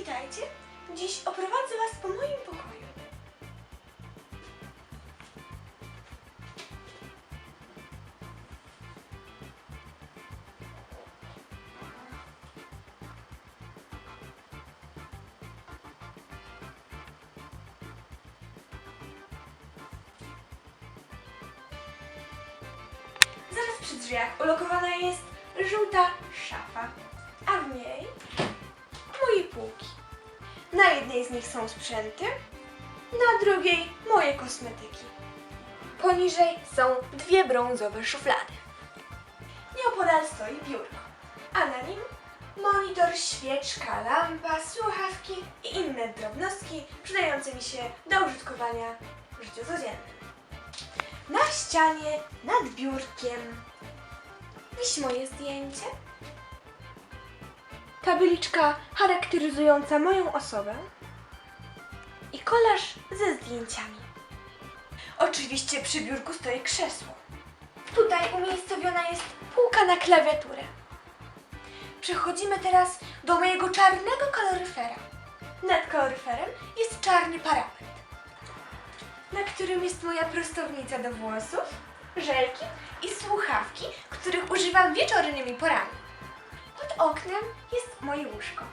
Witajcie. Dziś oprowadzę Was po moim pokoju. Zaraz przy drzwiach ulokowana jest żółta szafa, a w niej. Na jednej z nich są sprzęty, na drugiej moje kosmetyki. Poniżej są dwie brązowe szuflady. Nieopodal stoi biurko, a na nim monitor, świeczka, lampa, słuchawki i inne drobnostki przydające mi się do użytkowania w życiu codziennym. Na ścianie nad biurkiem wisi moje zdjęcie. Tabliczka charakteryzująca moją osobę i kolaż ze zdjęciami. Oczywiście przy biurku stoi krzesło. Tutaj umiejscowiona jest półka na klawiaturę. Przechodzimy teraz do mojego czarnego kaloryfera. Nad kaloryferem jest czarny parapet, na którym jest moja prostownica do włosów, żelki i słuchawki, których używam wieczornymi porami. Oknem jest moje łóżko,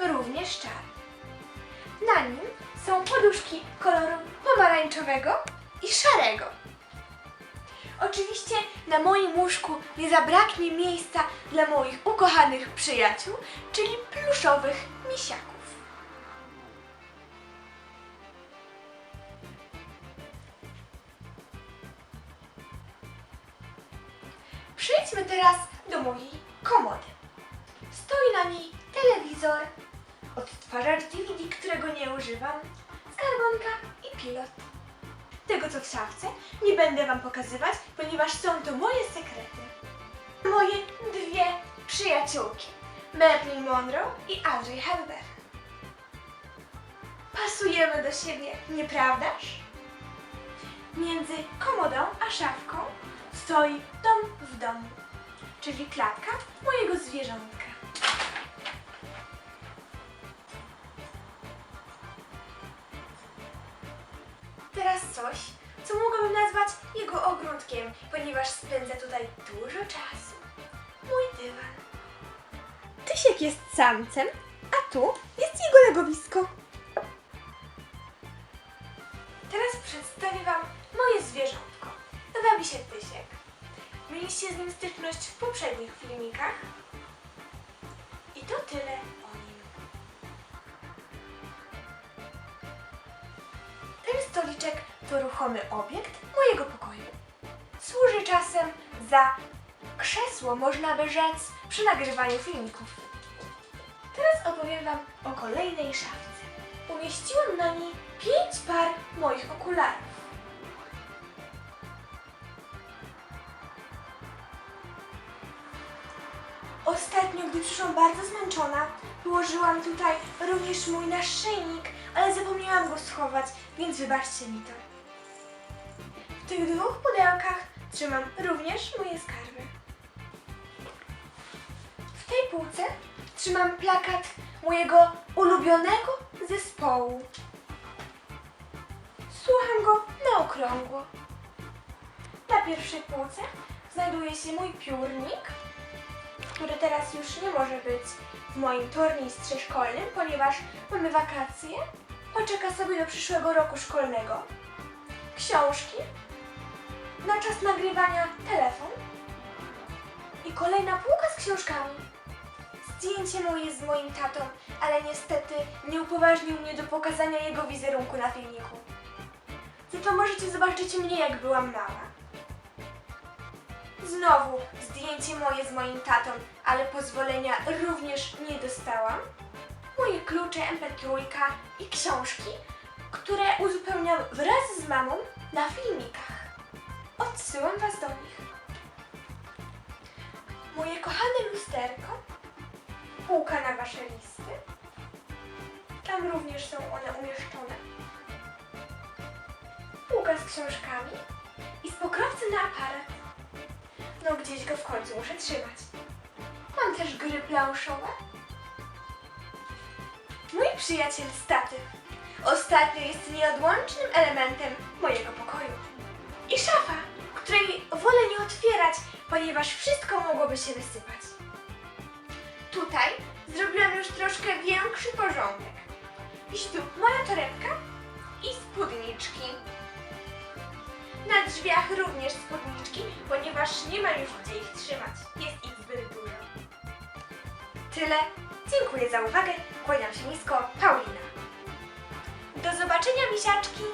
również czarne. Na nim są poduszki koloru pomarańczowego i szarego. Oczywiście na moim łóżku nie zabraknie miejsca dla moich ukochanych przyjaciół, czyli pluszowych misiaków. Przejdźmy teraz do mojej komody. Stoi na niej telewizor, odtwarzacz DVD, którego nie używam, skarbonka i pilot. Tego co w szafce nie będę Wam pokazywać, ponieważ są to moje sekrety. Moje dwie przyjaciółki, Marilyn Monroe i Audrey Hepburn. Pasujemy do siebie, nieprawdaż? Między komodą a szafką stoi dom w domu, czyli klatka mojego zwierzątka. Teraz coś, co mogłabym nazwać jego ogródkiem, ponieważ spędza tutaj dużo czasu. Mój dywan. Tysiek jest samcem, a tu jest jego legowisko. Teraz przedstawię Wam moje zwierzątko. Nazywa się Tysiek. Mieliście z nim styczność w poprzednich filmikach. I to tyle o ruchomy obiekt mojego pokoju. Służy czasem za krzesło, można by rzec, przy nagrywaniu filmików. Teraz opowiem Wam o kolejnej szafce. Umieściłam na niej pięć par moich okularów. Ostatnio, gdy przyszłam bardzo zmęczona, położyłam tutaj również mój naszyjnik, ale zapomniałam go schować, więc wybaczcie mi to. W tych dwóch pudełkach trzymam również moje skarby. W tej półce trzymam plakat mojego ulubionego zespołu. Słucham go na okrągło. Na pierwszej półce znajduje się mój piórnik, który teraz już nie może być w moim tornistrze szkolnym, ponieważ mamy wakacje. Poczeka sobie do przyszłego roku szkolnego. Książki. Na czas nagrywania telefon. I kolejna półka z książkami. Zdjęcie moje z moim tatą, ale niestety nie upoważnił mnie do pokazania jego wizerunku na filmiku. Za to możecie zobaczyć mnie, jak byłam mała. Znowu zdjęcie moje z moim tatą, ale pozwolenia również nie dostałam. Moje klucze, mp3 i książki, które uzupełniam wraz z mamą na filmikach. Odsyłam Was do nich. Moje kochane lusterko, półka na Wasze listy. Tam również są one umieszczone. Półka z książkami i z pokrowcem na aparat. No gdzieś go w końcu muszę trzymać. Mam też gry planszowe. mój przyjaciel statyw. Ostatnio jest nieodłącznym elementem mojego mogłoby się wysypać. Tutaj zrobiłam już troszkę większy porządek. Wisi tu moja torebka i spódniczki. Na drzwiach również spódniczki, ponieważ nie ma już gdzie ich trzymać. Jest ich zbyt dużo. Tyle. Dziękuję za uwagę. Kłaniam się nisko. Paulina. Do zobaczenia, misiaczki.